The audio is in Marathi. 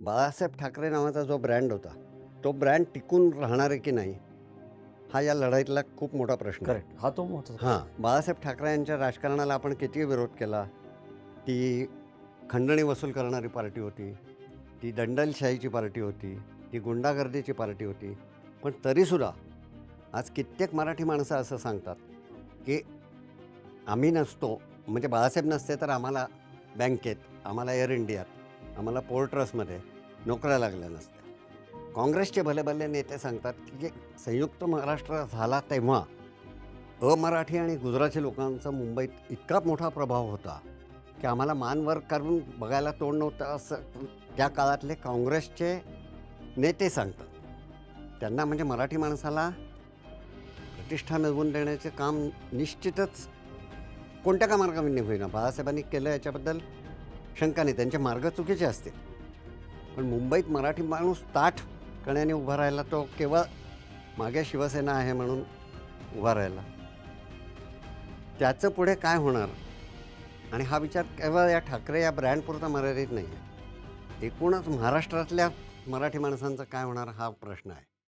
बाळासाहेब ठाकरे नावाचा जो ब्रँड होता तो ब्रँड टिकून राहणार आहे की नाही हा या लढाईतला खूप मोठा प्रश्न आहे. करेक्ट हा तो महत्त्वाचा हां बाळासाहेब ठाकरे यांच्या राजकारणाला आपण किती विरोध केला? ती खंडणी वसूल करणारी पार्टी होती ती दंडलशाहीची पार्टी होती ती गुंडागर्दीची पार्टी होती. पण तरीसुद्धा आज कित्येक मराठी माणसं असं सांगतात की आम्ही नसतो म्हणजे बाळासाहेब नसते तर आम्हाला बँकेत आम्हाला एअर इंडियात आम्हाला पोर्ट्रसमध्ये नोकऱ्या लागल्या नसत्या. काँग्रेसचे भले भले नेते सांगतात की संयुक्त महाराष्ट्र झाला तेव्हा अमराठी आणि गुजराती लोकांचा मुंबईत इतका मोठा प्रभाव होता की आम्हाला मानवर करून बघायला तोंड नव्हतं असं त्या काळातले काँग्रेसचे नेते सांगतात. त्यांना म्हणजे मराठी माणसाला प्रतिष्ठा मिळवून देण्याचे काम निश्चितच कोणत्या कामार्गाने होईना? बाळासाहेबांनी केलं याच्याबद्दल? शंका नाही त्यांचे मार्ग चुकीचे असतील. पण मुंबईत मराठी माणूस ताठ कण्याने उभा राहिला तो केवळ मागे शिवसेना आहे म्हणून उभा राहिला. त्याचं पुढे काय होणार? आणि हा विचार केवळ या ठाकरे या ब्रँडपुरता मर्यादित नाही आहे एकूणच महाराष्ट्रातल्या मराठी माणसांचं काय होणार हा प्रश्न आहे.